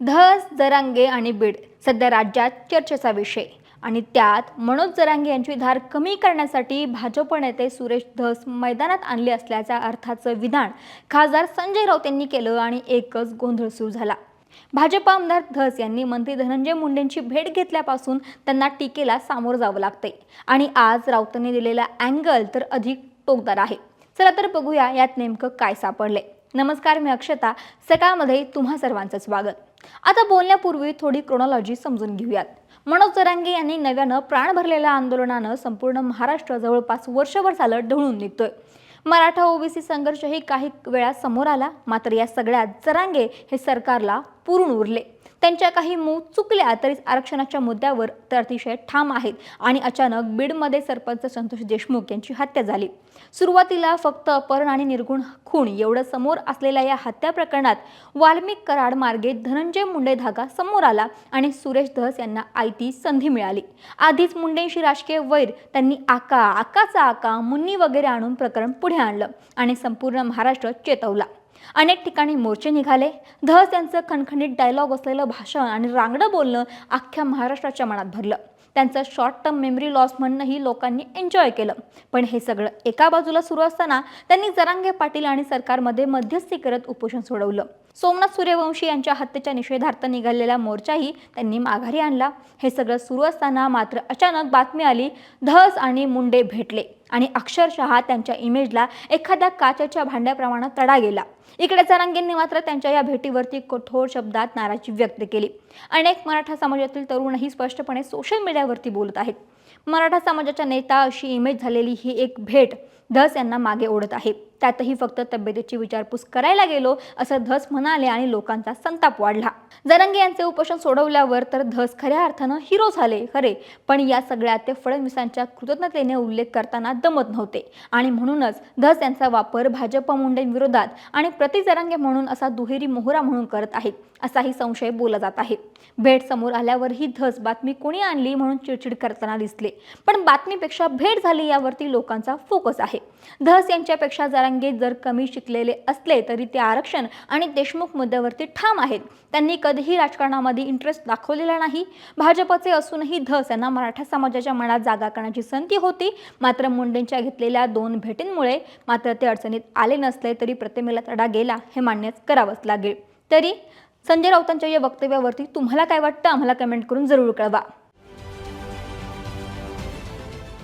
धस जरांगे आणि बीड सध्या राज्यात चर्चेचा विषय. आणि त्यात मनोज जरांगे यांची धार कमी करण्यासाठी भाजप नेते सुरेश धस मैदानात आणले असल्याच्या अर्थाचं विधान खासदार संजय राऊत यांनी केलं आणि एकच गोंधळ सुरू झाला. भाजप आमदार धस यांनी मंत्री धनंजय मुंडेंची भेट घेतल्यापासून त्यांना टीकेला सामोरं जावं लागतंय. आणि आज राऊतांनी दिलेला अँगल तर अधिक टोकदार आहे. चला तर बघूया यात नेमकं काय सापडलंय. नमस्कार मी अक्षता. सकाळमध्ये तुम्हा सर्वांचं स्वागत. आता बोलण्यापूर्वी थोडी क्रोनॉलॉजी समजून घेऊयात. मनोज जरांगे यांनी नव्यानं प्राण भरलेल्या आंदोलनानं संपूर्ण महाराष्ट्र जवळपास वर्षभर झालं ढवळून निघतोय. मराठा ओबीसी संघर्षही काही वेळा समोर आला मात्र या सगळ्यात जरांगे हे सरकारला पुरून उरले. त्यांच्या काही मूव चुकल्या तरी आरक्षणाच्या मुद्द्यावर तर अतिशय ठाम आहेत आणि अचानक बीडमध्ये सरपंच संतोष देशमुख यांची हत्या झाली. सुरुवातीला फक्त अपहरण आणि निर्गुण खून एवढं समोर असलेल्या या हत्या प्रकरणात वाल्मिक कराड मार्गे धनंजय मुंडे धागा समोर आला आणि सुरेश धस यांना आयती संधी मिळाली. आधीच मुंडेंशी राजकीय वैर त्यांनी आका आकाचा आका मुन्नी वगैरे आणून प्रकरण पुढे आणलं आणि संपूर्ण महाराष्ट्र चेतवला. अनेक ठिकाणी मोर्चे निघाले. धस यांचं खणखणीत डायलॉग असलेलं भाषण आणि रांगडं बोलणं अख्ख्या महाराष्ट्राच्या मनात भरलं. त्यांचं शॉर्ट टर्म मेमरी लॉस म्हणणंही लोकांनी एन्जॉय केलं. पण हे सगळं एका बाजूला सुरू असताना त्यांनी जरांगे पाटील आणि सरकारमध्ये मध्यस्थी करत उपोषण सोडवलं. सोमनाथ सूर्यवंशी यांच्या हत्येच्या निषेधार्थ निघालेला मोर्चाही त्यांनी माघारी आणला. हे सगळं सुरू असताना मात्र अचानक बातमी आली धस आणि मुंडे भेटले. आणि अक्षरशः त्यांच्या इमेजला एखाद्या काचेच्या भांड्याप्रमाणे तडा गेला. इकडे जरांगेंनी मात्र त्यांच्या या भेटीवरती कठोर शब्दात नाराजी व्यक्त केली. अनेक मराठा समाजातील तरुणही स्पष्टपणे सोशल मीडियावरती बोलत आहेत. मराठा समाजाच्या नेता अशी इमेज झालेली ही एक भेट धस यांना मागे ओढत आहे. त्यातही फक्त तब्येतीची विचारपूस करायला गेलो असं धस म्हणाले आणि लोकांचा संताप वाढला. जरंगे यांचे उपोषण सोडवल्यावर तर धस खऱ्या अर्थानं हिरो झाले खरे. पण या सगळ्यात ते फडणवीसांच्या कृतज्ञतेने उल्लेख करताना दमत नव्हते. आणि म्हणूनच धस यांचा वापर भाजप मुंडेंविरोधात आणि प्रतिजरंगे म्हणून असा दुहेरी मोहरा म्हणून करत आहेत असाही संशय बोलला जात आहे. भेट समोर आल्यावर ही धस बातमी कोणी आणली म्हणून चिडचिड करताना दिसले. पण बातमीपेक्षा भेट झाली यावरती लोकांचा फोकस आहे. आहे. धस यांच्यापेक्षा जरांगे जर कमी शिकलेले असले तरी ते आरक्षण आणि देशमुख मुद्द्यावरती ठाम आहेत. त्यांनी कधीही राजकारणामध्ये इंटरेस्ट दाखवलेला नाही. भाजपचे असूनही धस यांना मराठा समाजाच्या मनात जागा करण्याची संधी होती. मात्र मुंडेंच्या घेतलेल्या दोन भेटींमुळे मात्र ते अडचणीत आले नसले तरी प्रतिमेला तडा गेला हे मान्यच करावंच लागेल. तरी संजय राऊतांच्या या वक्तव्यावरती तुम्हाला काय वाटतं? आम्हाला कमेंट करून जरूर कळवा.